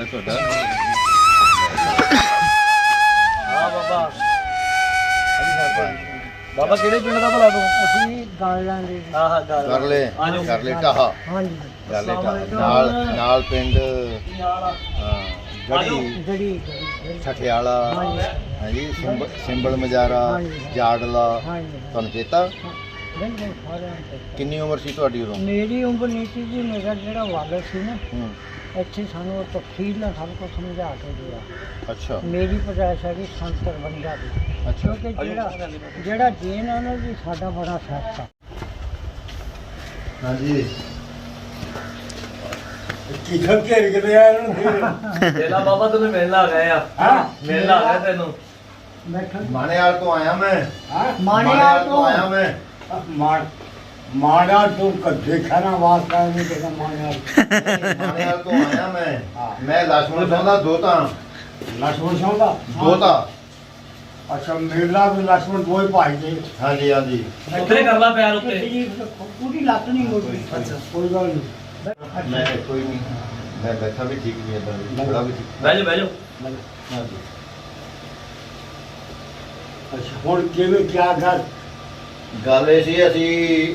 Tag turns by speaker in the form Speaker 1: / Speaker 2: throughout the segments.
Speaker 1: ਹਾਲ ਹੈ ਤੁਹਾਡਾ
Speaker 2: ਹਾਂ ਬਾਬਾ ਬਾਬਾ ਕਿਹੜੇ ਪਿੰਡ ਦਾ ਭਲਾ ਤੂੰ?
Speaker 3: ਅਸੀਂ ਗਾਲਾਂ ਦੇ
Speaker 2: ਹਾਂ ਹਾਂ ਗੱਲ
Speaker 1: ਕਰ ਲੈ।
Speaker 2: ਆ।
Speaker 1: ਕਰ ਲੈ ਢਾਹਾ।
Speaker 3: ਹਾਂਜੀ।
Speaker 1: ਕਰ ਲੈ ਢਾਹਾ ਨਾਲ ਨਾਲ ਪਿੰਡ ਹਾਂ, ਗੜੀ
Speaker 3: ਗੜੀ।
Speaker 1: ਠਠਿਆਲਾ
Speaker 3: ਹਾਂਜੀ।
Speaker 1: ਸਿੰਬਲ ਮਜਾਰਾ। ਜਾੜਲਾ
Speaker 3: ਹਾਂਜੀ।
Speaker 1: ਤੁਹਾਨੂੰ ਚੇਤਾ?
Speaker 3: ਬਿਲਕੁਲ ਸਾਰਿਆਂ ਤੇ
Speaker 1: ਕਿੰਨੀ ਉਮਰ ਸੀ ਤੁਹਾਡੀ ਉਦੋਂ?
Speaker 3: ਮੇਰੀ ਉਮਰ ਨੀਤੀ ਜੀ ਮੇਰਾ ਜਿਹੜਾ ਵਾਲਦ ਸੀ ਨਾ
Speaker 1: ਹੂੰ।
Speaker 3: ਇੱਥੇ ਸਾਨੂੰ ਤਫਸੀਲ ਨਾਲ ਸਭ ਕੁਝ ਸਮਝਾ ਕੇ ਗਿਆ
Speaker 1: ਅੱਛਾ।
Speaker 3: ਮੇਰੀ ਪਜਾਇਸ਼ ਹੈਗੀ ਸੰਤ ਬੰਦਾ ਦੀ।
Speaker 1: ਅੱਛਾ।
Speaker 3: ਕਿਉਂਕਿ ਜਿਹੜਾ ਜਿਹੜਾ ਜੀਨ ਆ ਨਾ ਜੀ ਸਾਡਾ ਬੜਾ ਸੱਚ ਆ।
Speaker 1: ਹਾਂਜੀ।
Speaker 4: ਕਿੱਥੋਂ ਘੇਰ ਕੇ ਲਿਆ ਇਹਨਾਂ ਨੂੰ?
Speaker 2: ਤੇਲਾ ਬਾਬਾ ਤੈਨੂੰ ਮਿਲਣ ਆ ਗਏ ਆ।
Speaker 4: ਹਾਂ?
Speaker 2: ਮਿਲਣ ਆ ਗਏ ਤੈਨੂੰ।
Speaker 3: ਬੈਠੋ
Speaker 1: ਮਾਣੇਵਾਲ ਤੋਂ ਆਇਆ ਮੈਂ।
Speaker 4: ਹਾਂ?
Speaker 3: ਮਾਣਿਆ ਤੋਂ
Speaker 1: ਆਇਆ ਮੈਂ।
Speaker 4: ਮਾਰ ਮਾੜਾ ਤੂੰ ਕਦੇ ਖਾਣਾ ਵਾਸਤਾ ਨਹੀਂ ਕਿਸੇ ਮਾੜਾ
Speaker 1: ਮਾਨਿਆ ਤੋਂ ਆਇਆ ਮੈਂ। ਮੈਂ ਲਛਮਣ ਚਾਹੁੰਦਾ ਦੋਤਾ
Speaker 4: ਲਛਮਣ ਚਾਹੁੰਦਾ?
Speaker 1: ਦੋਤਾ
Speaker 4: ਅੱਛਾ ਮੇਲਾ ਵੀ ਲਛਮਣ ਦੋਏ ਭਾਈ ਦੇ।
Speaker 1: ਹਾਂਜੀ ਹਾਂਜੀ।
Speaker 2: ਉੱਤੇ ਕਰ ਲਾ ਪੈਰ ਉੱਤੇ।
Speaker 3: ਪੂਰੀ ਲੱਤ ਨਹੀਂ ਮੋੜੀ
Speaker 2: ਅੱਛਾ
Speaker 4: ਕੋਈ ਗੱਲ ਨਹੀਂ।
Speaker 1: ਮੈਂ ਕੋਈ ਨਹੀਂ। ਮੈਂ ਬੈਠਾ ਵੀ ਠੀਕ ਨਹੀਂ ਇਦਾਂ ਬੜਾ ਵੀ ਠੀਕ।
Speaker 2: ਬਹਿ ਜਾ।
Speaker 1: ਹਾਂਜੀ।
Speaker 4: ਅੱਛਾ ਹੁਣ ਕਿਵੇਂ ਕਿਆ ਗੱਲ?
Speaker 1: ਗੱਲ ਇਹ ਸੀ ਅਸੀਂ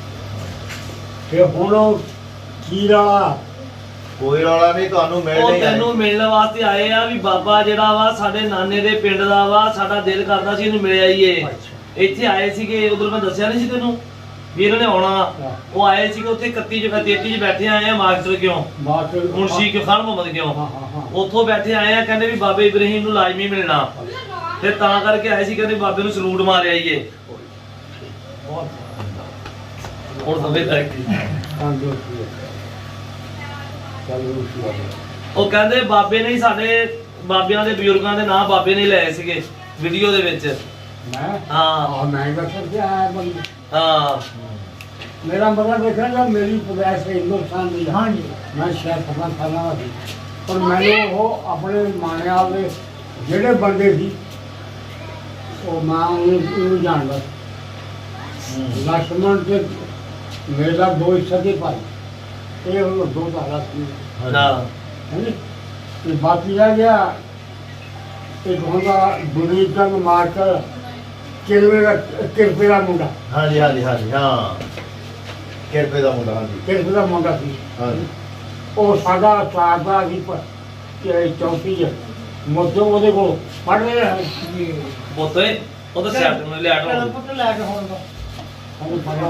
Speaker 1: ਤੇ
Speaker 4: ਹੁਣ ਉਹ ਕੀ ਰਲਾ?
Speaker 1: ਕੋਈ ਰੌਲਾ ਨਹੀਂ ਤੁਹਾਨੂੰ ਮਿਲ
Speaker 2: ਉਹ
Speaker 1: ਨਹੀਂ
Speaker 2: ਤੈਨੂੰ ਮਿਲਣ ਵਾਸਤੇ ਆਏ ਆ ਵੀ ਬਾਬਾ ਜਿਹੜਾ ਵਾ ਸਾਡੇ ਨਾਨੇ ਦੇ ਪਿੰਡ ਦਾ ਵਾ ਸਾਡਾ ਦਿਲ ਕਰਦਾ ਸੀ ਇਹਨੂੰ ਮਿਲ ਆਈਏ।
Speaker 4: ਅੱਛਾ।
Speaker 2: ਇੱਥੇ ਆਏ ਸੀਗੇ ਉਧਰ ਮੈਂ ਦੱਸਿਆ ਨਹੀਂ ਸੀ ਤੈਨੂੰ ਵੀ ਇਹਨਾਂ ਨੇ ਆਉਣਾ। ਉਹ ਆਏ ਸੀਗੇ ਉੱਥੇ 31 ਜਗ੍ਹਾ 33 ਚ ਬੈਠੇ ਆਏ ਆ ਮਾਸਟਰ ਕਿਉਂ?
Speaker 4: ਬਾਤ
Speaker 2: ਮੁਨਸ਼ੀ ਕਿਉਂ ਖਾਨ ਮੁਹੰਮਦ
Speaker 4: ਹਾਂ
Speaker 2: ਕਿਉਂ?
Speaker 4: ਹਾਂ ਹਾਂ
Speaker 2: ਉੱਥੋਂ ਬੈਠੇ ਆਏ ਆ ਕਹਿੰਦੇ ਵੀ ਬਾਬੇ ਇਬਰਾਹੀਮ ਨੂੰ ਲਾਜ਼ਮੀ ਮਿਲਣਾ। ਤੇ ਤਾਂ ਕਰਕੇ ਆਏ ਸੀ ਕਹਿੰਦੇ ਬਾਬੇ ਨੂੰ ਸਲੂਟ ਮਾਰ ਆਈਏ। ਉਹ ਕਹਿੰਦੇ ਬਾਬੇ ਨੇ ਸਾਡੇ ਬਾਬਿਆਂ ਦੇ ਬਜ਼ੁਰਗਾਂ ਦੇ ਨਾਂ ਬਾਬੇ ਨੇ ਲਏ ਸੀਗੇ ਵੀਡੀਓ ਦੇ ਵਿੱਚ।
Speaker 4: ਮੈਂ?
Speaker 2: ਹਾਂ।
Speaker 4: ਆ ਮੈਂ ਬਖਸ਼ ਗਿਆ ਬੰਦੇ।
Speaker 2: ਹਾਂ।
Speaker 4: ਮੇਰਾ ਮਤਲਬ ਦੇਖਣਾ ਜਾਂ ਮੇਰੀ ਪੈਦਾਇਸ਼ ਹਿੰਦੁਸਤਾਨ ਦੀ ਹਾਂ।
Speaker 3: ਜੀ
Speaker 4: ਮੈਂ ਸ਼ਾਇਦ ਸਮਾਂ ਸਾਲਾਂ ਦਾ ਪਰ ਮੈਨੂੰ ਉਹ ਜਿਹੜੇ ਬੰਦੇ ਸੀ ਉਹ ਮਾਂ ਜਾਣਦਾ ਮੇਰਾ ਦੋ ਦੇ ਭਾਈ। ਇਹ ਉਹ ਦੋ ਦਾ ਸੀ।
Speaker 2: ਨਾ
Speaker 4: ਹੈਨੀ? ਤੇ ਬਾਕੀ ਰਹਿ ਗਿਆ ਇੱਕ ਹੁੰਦਾ ਦੁਨੀਤ ਦਾ ਮਾਰਕਰ ਕਿਰਵੇ ਦਾ ਕਿਰਪੇ ਦਾ ਮੁੰਡਾ।
Speaker 1: ਹਾਂਜੀ ਹਾਂਜੀ ਹਾਂਜੀ ਹਾਂ। ਕਿਰਪੇ ਦਾ ਮੁੰਡਾ ਹਾਂਜੀ।
Speaker 4: ਕਿਰਪੇ ਦਾ ਮੁੰਡਾ ਸੀ।
Speaker 1: ਹਾਂਜੀ।
Speaker 4: ਉਹ ਸਾਡਾ ਸਾਦਾ ਸੀ ਪ- ਕਿ ਚੌਥੀ ਹੈ ਮੋਦੋ ਉਹਦੇ ਕੋਲ। ਰਿਹਾ
Speaker 3: ਜੀ
Speaker 2: ਪੁੱਤੇ ਉਹ ਤਾਂ ਸਿਆਟ ਨੂੰ ਲਿਆ
Speaker 3: ਚਲੋ
Speaker 2: ਟੋ
Speaker 3: ਪੁੱਤ ਲੈ ਕੇ ਹੁਣ
Speaker 4: ਪੜ੍ਹਨਾ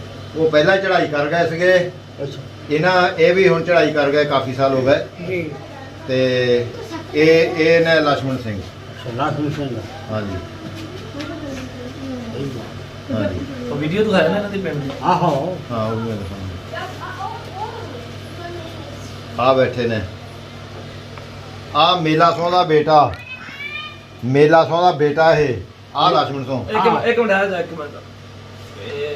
Speaker 3: ਉਹ
Speaker 4: ਪਹਿਲਾਂ ਹੀ
Speaker 1: ਚੜ੍ਹਾਈ ਕਰ ਗਏ ਸੀਗੇ।
Speaker 4: ਅੱਛਾ।
Speaker 1: ਇਹਨਾਂ ਇਹ ਵੀ ਹੁਣ ਚੜ੍ਹਾਈ ਕਰ ਗਏ ਕਾਫੀ ਸਾਲ ਹੋ ਗਏ।
Speaker 3: ਜੀ।
Speaker 1: ਤੇ ਇਹ ਇਹ ਨੇ ਲక్ష్మణ ਸਿੰਘ।
Speaker 4: ਸ਼ਨਾਖ
Speaker 1: ਮਿਸ਼ਨ
Speaker 4: ਦਾ ਹਾਂਜੀ।
Speaker 1: ਹਾਂਜੀ।
Speaker 2: ਉਹ ਵੀਡੀਓ ਦਿਖਾਇਆ ਨਾ ਇਹਨਾਂ ਦੇ ਪਿੰਡ ਦੀ
Speaker 4: ਆਹੋ।
Speaker 1: ਹਾਂ ਉਹ ਮੈਂ ਦਿਖਾਉਂਦਾ। ਆ ਬੈਠੇ ਨੇ। ਆ ਮੇਲਾ ਸੋਹ ਦਾ ਬੇਟਾ। ਮੇਲਾ ਸੋਹ ਦਾ ਬੇਟਾ ਇਹ। ਆ ਲక్ష్మణ ਸੋਹ
Speaker 2: ਇੱਕ ਇੱਕ ਮਿੰਟ ਆ ਜਾ ਇੱਕ ਮਿੰਟ। ਇਹ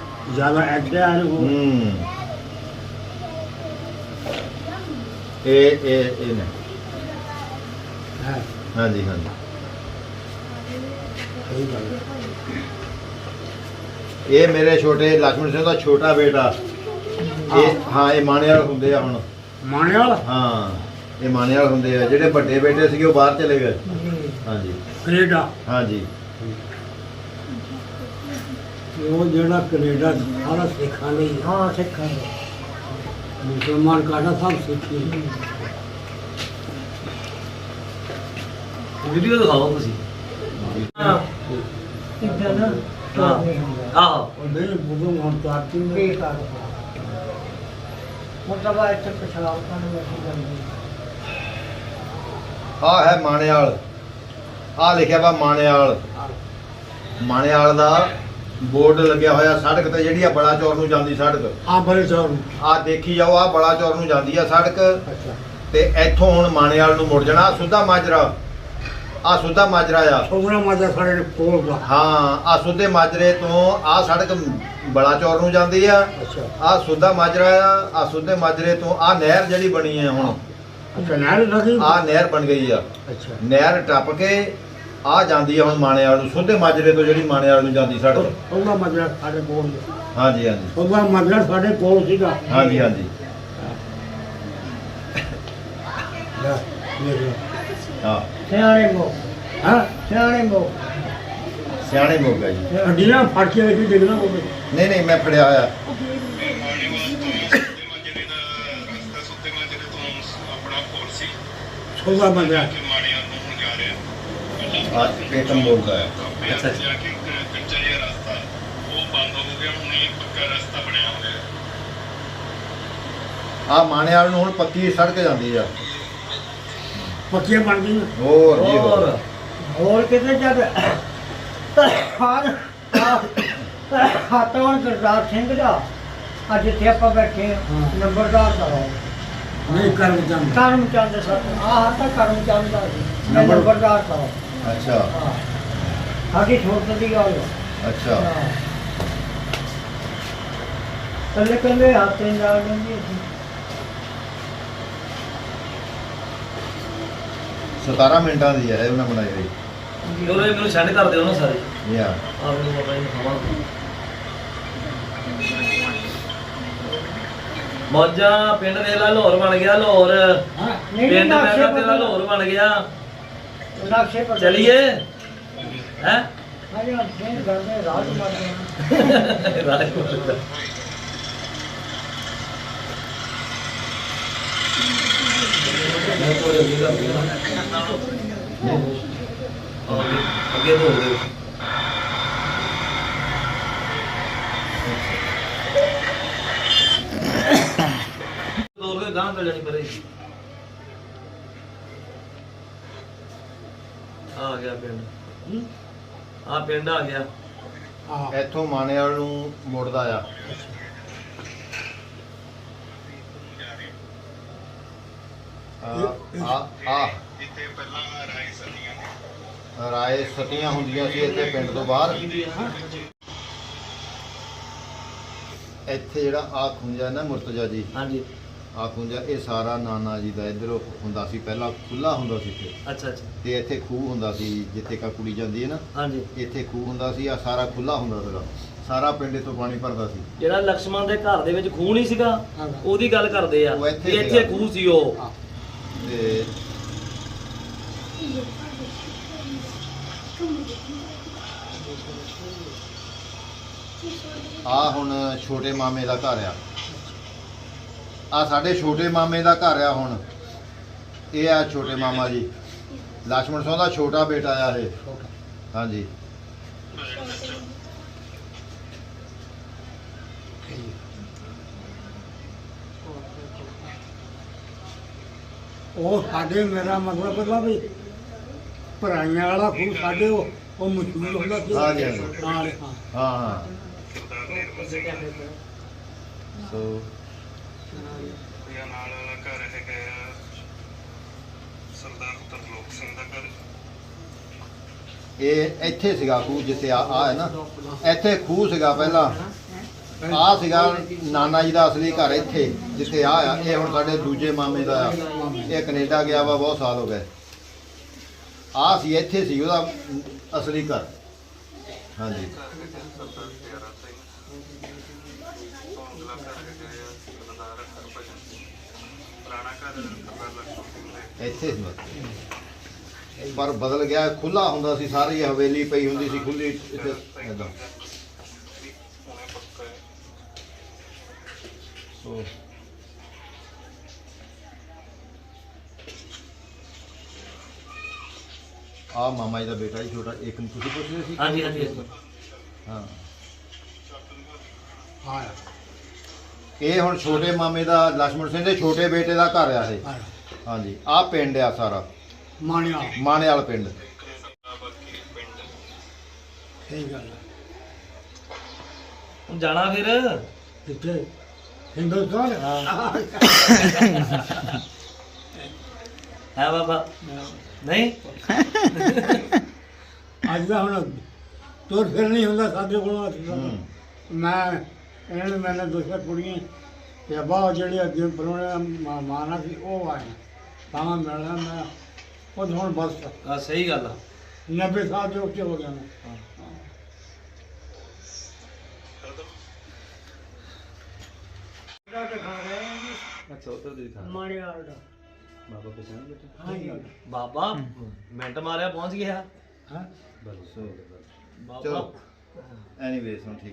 Speaker 4: ਜ਼ਿਆਦਾ ਐਡਿਆਰ ਹੋ।
Speaker 1: ਹੂੰ। ਇਹ ਇਹ ਇਹ ਨੇ।
Speaker 4: ਹੈ।
Speaker 1: ਹਾਂਜੀ ਹਾਂਜੀ।
Speaker 4: ਸਹੀ
Speaker 1: ਇਹ ਮੇਰੇ ਛੋਟੇ ਲਖਮਣ ਸਿੰਘ ਦਾ ਛੋਟਾ ਬੇਟਾ। ਇਹ ਹਾਂ ਇਹ ਮਾਣੇ ਵਾਲੇ ਹੁੰਦੇ ਆ ਹੁਣ।
Speaker 4: ਮਾਣਿਆਲ
Speaker 1: ਹਾਂ ਇਹ ਮਾਣੇ ਵਾਲੇ ਹੁੰਦੇ ਆ। ਜਿਹੜੇ ਵੱਡੇ ਬੇਟੇ ਸੀਗੇ ਉਹ ਬਾਹਰ ਚਲੇ ਗਏ। ਹਾਂਜੀ।
Speaker 4: ਕੈਨੇਡਾ।
Speaker 1: ਹਾਂਜੀ।
Speaker 4: ਉਹ ਜਿਹੜਾ ਕੈਨੇਡਾ ਸਾਰਾ ਸਿੱਖਾਂ ਲਈ ਹੈ।
Speaker 3: ਸਿੱਖਾਂ ਦੇ
Speaker 4: ਮੁਸਲਮਾਨ ਕਾਡਾ ਸਭ ਸਿੱਖੀ।
Speaker 2: ਵੀਡੀਓ ਦਿਖਾਓ ਤੁਸੀਂ। ਹਾਂ।
Speaker 3: ਇੱਦਾਂ ਨਾ?
Speaker 2: ਹਾਂ। ਆਹੋ
Speaker 4: ਉਹ ਨਹੀਂ ਬੁੱਧੂ ਹੁਣ ਤਾਤੀ ਨੇ।
Speaker 3: ਬੇਕਾਰ ਮਤਲਬ ਇੱਥੇ ਪਿਛਾੜ ਕਰਨ ਵਿੱਚ ਜਾਂਦੀ
Speaker 1: ਆ ਹੈ ਮਾਣੇਵਾਲ ਆ ਲਿਖਿਆ ਵਾ ਮਾਣੇਵਾਲ ਮਾਣੇਵਾਲ ਦਾ ਬੋਰਡ ਲੱਗਿਆ ਹੋਇਆ ਸੜਕ ਤੇ ਜਿਹੜੀ ਆ ਬੜਾ ਚੌਰ ਨੂੰ ਜਾਂਦੀ ਸੜਕ।
Speaker 4: ਆ ਬੜੇ ਚੌਰ
Speaker 1: ਆ ਦੇਖੀ ਜਾਓ ਆ ਬੜਾ ਚੌਰ ਨੂੰ ਜਾਂਦੀ ਆ ਸੜਕ।
Speaker 4: ਅੱਛਾ।
Speaker 1: ਤੇ ਇੱਥੋਂ ਹੁਣ ਮਾਣੇਵਾਲ ਨੂੰ ਮੁੜ ਜਾਣਾ ਸੁੱਧਾ ਮਾਜਰਾ। ਆ ਸੁੱਧਾ ਮਾਜਰਾ ਆ।
Speaker 4: ਸੋਗਰਾ ਮਾਜਾ ਸਾਡੇ ਕੋਲ ਦਾ
Speaker 1: ਹਾਂ ਆ ਸੁੱਧੇ ਮਾਜਰੇ ਤੋਂ ਆ ਸੜਕ ਬੜਾ ਚੌਰ ਨੂੰ ਜਾਂਦੀ ਆ।
Speaker 4: ਅੱਛਾ।
Speaker 1: ਆ ਸੁੱਧਾ ਮਾਜਰਾ ਆ ਆ ਸੁੱਧੇ ਮਾਜਰੇ ਤੋਂ ਆ ਨਹਿਰ ਜਿਹੜੀ ਬਣੀ ਹੈ ਹੁਣ।
Speaker 4: ਅੱਛਾ ਨਾਲ ਲੱਗੀ।
Speaker 1: ਆ ਨਹਿਰ ਬਣ ਗਈ ਆ।
Speaker 4: ਅੱਛਾ।
Speaker 1: ਨਹਿਰ ਟੱਪ ਕੇ ਆ ਜਾਂਦੀ ਆ ਹੁਣ ਮਾਣੇਵਾਲ ਨੂੰ ਸੁੱਧੇ ਮਾਜਰੇ ਤੋਂ ਜਿਹੜੀ ਮਾਣੇਵਾਲ ਨੂੰ ਜਾਂਦੀ ਸੜਕ
Speaker 4: ਸੋਗਰਾ ਮਾਜਾ ਸਾਡੇ ਕੋਲ
Speaker 1: ਹਾਂਜੀ ਹਾਂਜੀ।
Speaker 4: ਸੋਗਰਾ ਮਾਜਾ ਸਾਡੇ ਕੋਲ ਸੀਗਾ।
Speaker 1: ਹਾਂਜੀ ਹਾਂਜੀ।
Speaker 4: ਲੈ।
Speaker 1: ਹਾਂ।
Speaker 3: ਸਿਆਣੇ ਮੋ
Speaker 4: ਹਾਂ?
Speaker 3: ਸਿਆਣੇ ਮੋ
Speaker 1: ਸਿਆਣੇ ਮੋਗਾ ਜੀ।
Speaker 4: ਅੱਡੀਆਂ ਫੜ ਕੇ ਦੇਖੀ ਦੇਖਣਾ ਹੋਵੇ
Speaker 1: ਨਹੀਂ ਨਹੀਂ ਮੈਂ ਫੜਿਆ ਹੋਇਆ।
Speaker 4: ਸੋਗਰਾ ਮਾਜਾ
Speaker 1: ਆ ਪੇਟਮ ਬੋਲਦਾ ਹੈ
Speaker 2: ਅੱਛਾ ਅੱਛਾ
Speaker 1: ਆ ਮਾਣੇਵਾਲ ਨੂੰ ਹੁਣ ਪੱਕੀ ਸੜਕ ਜਾਂਦੀ ਆ।
Speaker 4: ਪੱਕੀਆਂ ਬਣ ਗਈਆਂ।
Speaker 1: ਹੋਰ ਜੀ
Speaker 2: ਹੋਰ।
Speaker 1: ਹੋਰ।
Speaker 3: ਹੋਰ ਕਿਤੇ ਜਦ ਹਾਰ ਹਾਤੋਂ ਗੁਰਦਾਸ ਸਿੰਘ ਦਾ ਅੱਜ ਇੱਥੇ ਆਪਾਂ ਬੈਠੇ ਹਾਂ,
Speaker 4: ਹਾਂ।
Speaker 3: ਨੰਬਰਦਾਰ ਦਾ। ਹੈ
Speaker 4: ਨਹੀਂ ਕਰ ਜਾਂਦਾ
Speaker 3: ਕਰਮ ਚੰਦ ਸਰ ਆਹ ਤਾਂ ਕਰਮ ਚੰਦ ਦਾ ਸੀ ਇਹ
Speaker 1: ਨੰਬਰ-
Speaker 3: ਨੰਬਰਦਾਰ ਦਾ। ਹੈ।
Speaker 1: ਅੱਛਾ।
Speaker 3: ਹਾਂ। ਸਾਡੀ ਛੋਟ ਦੀ ਗੱਲ।
Speaker 1: ਅੱਛਾ।
Speaker 3: ਕੱਲੇ ਕੱਲੇ ਹੱਥੇ ਨਾਲ ਜਾਂਦੀ ਸੀ
Speaker 1: 17 ਮਿੰਟਾਂ ਦੀ ਹੈ ਉਹਨਾਂ ਬਣਾਈ ਹੋਈ।
Speaker 2: ਚਲੋ ਇਹ ਮੈਨੂੰ ਸੈਂਡ ਕਰ ਦਿਓ ਨਾ ਸਾਰੇ।
Speaker 1: ਯਾ।
Speaker 2: ਆ ਮੈਨੂੰ ਪਤਾ ਨਹੀਂ ਖਾਵਾਂਗੇ ਮੌਜਾਂ ਪਿੰਡ ਦੇ ਲਾ ਲਾਹੌਰ ਬਣ ਗਿਆ ਲਾਹੌਰ। ਪਿੰਡ ਮੈਂ ਕਿਹਾ ਤੇਰਾ ਲਾਹੌਰ ਬਣ ਗਿਆ।
Speaker 3: ਨਕਸ਼ੇ ਪਰ
Speaker 2: ਚਲਿਏ ਹੈ
Speaker 3: ਅਰੇ ਹੁਣ ਫੇਰ ਕਰਦੇ ਰਾਤ ਮਾਰ ਦੇਣਾ
Speaker 2: ਰਾਜਪੁਰ ਅੱਗੇ ਤੋਂ ਹੋ ਗਏ ਤੋਰ ਕੇ ਗਾਂ ਕਰ ਜਾਣੀ ਪਰੇ ਆ ਗਿਆ ਪਿੰਡ। ਆ ਪਿੰਡ ਆ ਗਿਆ।
Speaker 4: ਹਾਂ।
Speaker 1: ਇੱਥੋਂ ਮਾਣੇਵਾਲ ਨੂੰ ਮੁੜਦਾ ਆ। ਆ ਆ ਆ। ਰਾਏ ਸਤੀਆਂ ਹੁੰਦੀਆਂ ਸੀ ਇੱਥੇ ਪਿੰਡ ਤੋਂ ਬਾਹਰ। ਇੱਥੇ ਜਿਹੜਾ ਆ ਖੁੰਜਾ ਨਾ ਮੁਰਤਜਾ ਜੀ।
Speaker 2: ਹਾਂਜੀ।
Speaker 1: ਆ ਖੁੰਜਾ ਇਹ ਸਾਰਾ ਨਾਨਾ ਜੀ ਦਾ ਇੱਧਰ ਹੁੰਦਾ ਸੀ ਪਹਿਲਾਂ ਖੁੱਲਾ ਹੁੰਦਾ ਸੀ ਇੱਥੇ।
Speaker 2: ਅੱਛਾ ਅੱਛਾ।
Speaker 1: ਤੇ ਇੱਥੇ ਖੂਹ ਹੁੰਦਾ ਸੀ ਜਿੱਥੇ ਕਾ ਕੁੜੀ ਜਾਂਦੀ ਹੈ ਨਾ
Speaker 2: ਹਾਂਜੀ।
Speaker 1: ਇੱਥੇ ਖੂਹ ਹੁੰਦਾ ਸੀ ਆ ਸਾਰਾ ਖੁੱਲਾ ਹੁੰਦਾ ਸੀਗਾ। ਸਾਰਾ ਪਿੰਡ ਤੋਂ ਪਾਣੀ ਭਰਦਾ ਸੀ।
Speaker 2: ਜਿਹੜਾ ਲਕਸ਼ਮਣ ਦੇ ਘਰ ਦੇ ਵਿੱਚ ਖੂਹ ਨਹੀਂ ਸੀਗਾ। ਉਹਦੀ ਗੱਲ ਕਰਦੇ ਆ
Speaker 1: ਉਹ ਇੱਥੇ
Speaker 2: ਵੀ ਇੱਥੇ
Speaker 1: ਸੀਗਾ।
Speaker 2: ਖੂਹ ਸੀ ਉਹ।
Speaker 1: ਤੇ ਆ ਹੁਣ ਛੋਟੇ ਮਾਮੇ ਦਾ ਘਰ ਆ। ਆ ਸਾਡੇ ਛੋਟੇ ਮਾਮੇ ਦਾ ਘਰ ਆ ਹੁਣ। ਇਹ ਆ ਛੋਟੇ ਮਾਮਾ ਜੀ। ਲక్ష్మణ ਸਿੰਘ ਦਾ ਛੋਟਾ ਬੇਟਾ ਆ ਇਹ। ਹਾਂਜੀ।
Speaker 4: ਉਹ ਸਾਡੇ ਮੇਰਾ ਮਤਲਬ ਪਤਾ ਵੀ ਪਰਾਈਆਂ ਵਾਲਾ ਖੂਹ ਸਾਡੇ ਉਹ ਮਸ਼ਹੂਰ ਹੁੰਦਾ ਸੀ। ਹਾਂ ਹਾਂ।
Speaker 1: ਹਾਂ ਹਾਂ। ਸੋ ਇਹ ਇੱਥੇ ਸੀਗਾ ਖੂਹ ਜਿੱਥੇ ਆ ਆ ਹੈ ਨਾ। ਇੱਥੇ ਖੂਹ ਸੀਗਾ ਪਹਿਲਾਂ। ਆ ਸੀਗਾ ਨਾਨਾ ਜੀ ਦਾ ਅਸਲੀ ਘਰ ਇੱਥੇ ਜਿੱਥੇ ਆ ਆ। ਇਹ ਹੁਣ ਸਾਡੇ ਦੂਜੇ ਮਾਮੇ ਦਾ ਆ। ਇਹ ਕੈਨੇਡਾ ਗਿਆ ਵਾ ਬਹੁਤ ਸਾਲ ਹੋ ਗਏ। ਆ ਸੀ ਇੱਥੇ ਸੀ ਉਹਦਾ ਅਸਲੀ ਘਰ। ਹਾਂਜੀ। ਇੱਥੇ ਸੀ ਮਤਲਬ। ਪਰ ਬਦਲ ਗਿਆ ਖੁੱਲਾ ਹੁੰਦਾ ਸੀ ਸਾਰੀ ਹਵੇਲੀ ਪਈ ਹੁੰਦੀ ਸੀ ਖੁੱਲੀ ਇੱਥੇ ਏਦਾਂ ਸੋ। ਆ ਮਾਮਾ ਜੀ ਦਾ ਬੇਟਾ ਜੀ ਛੋਟਾ ਇੱਕ ਨੂੰ ਤੁਸੀਂ ਪੁੱਛ ਰਹੇ ਸੀ?
Speaker 2: ਹਾਂਜੀ ਹਾਂਜੀ।
Speaker 1: ਹਾਂ
Speaker 4: ਹਾਂ।
Speaker 1: ਇਹ ਹੁਣ ਛੋਟੇ ਮਾਮੇ ਦਾ ਲక్ష్మణ ਸਿੰਘ ਦੇ ਛੋਟੇ ਬੇਟੇ ਦਾ ਘਰ ਆ ਇਹ। ਹਾਂਜੀ ਆ ਪਿੰਡ ਆ ਸਾਰਾ।
Speaker 4: ਮਾਣਿਆ
Speaker 1: ਮਾਣਿਆਲ ਪਿੰਡ।
Speaker 2: ਜਾਣਾ ਫਿਰ?
Speaker 4: ਕਿੱਥੇ? ਹਿੰਦੁਸਤਾਨ?
Speaker 2: ਹੈ। ਬਾਬਾ। ਨਹੀਂ?
Speaker 4: ਅੱਜ ਦਾ ਹੁਣ ਤੁਰ ਫਿਰ ਨਹੀਂ ਹੁੰਦਾ ਸਾਡੇ ਕੋਲੋਂ। ਮੈਂ ਇਹਨਾਂ ਨੇ ਮੈਨੇ ਦੂਸਰੇ ਕੁੜੀਆਂ ਤੇ ਅੱਬਾ ਜਿਹੜੀ ਅੱਗੇ ਪਰੋਣੇ ਮਾਨਾ ਸੀ ਉਹ ਆਏ ਤਾਂ ਮਿਲਣਾ ਮੈਂ ਉਹ ਹੁਣ ਬਸ।
Speaker 2: ਆ ਸਹੀ ਗੱਲ ਆ।
Speaker 4: 90 ਸਾਲ ਦੇ ਉੱਤੇ ਹੋ ਗਿਆ ਮੈਂ
Speaker 2: ਅੱਛਾ ਉਧਰ ਦੀ ਦਿਖਾ।
Speaker 3: ਮਾਣਿਆਲ ਦਾ।
Speaker 2: ਬਾਬਾ ਪਛਾਣ ਬੈਠਾ
Speaker 4: ਹਾਂ ਜੀ।
Speaker 2: ਬਾਬਾ ਮਿੰਟ ਮਾਰਿਆ ਪਹੁੰਚ ਗਿਆ।
Speaker 4: ਹਾਂ।
Speaker 1: ਸੋ
Speaker 2: ਬਾਬਾ।
Speaker 1: ਚਲੋ ਐਨੀਵੇਸ ਹੁਣ ਠੀਕ।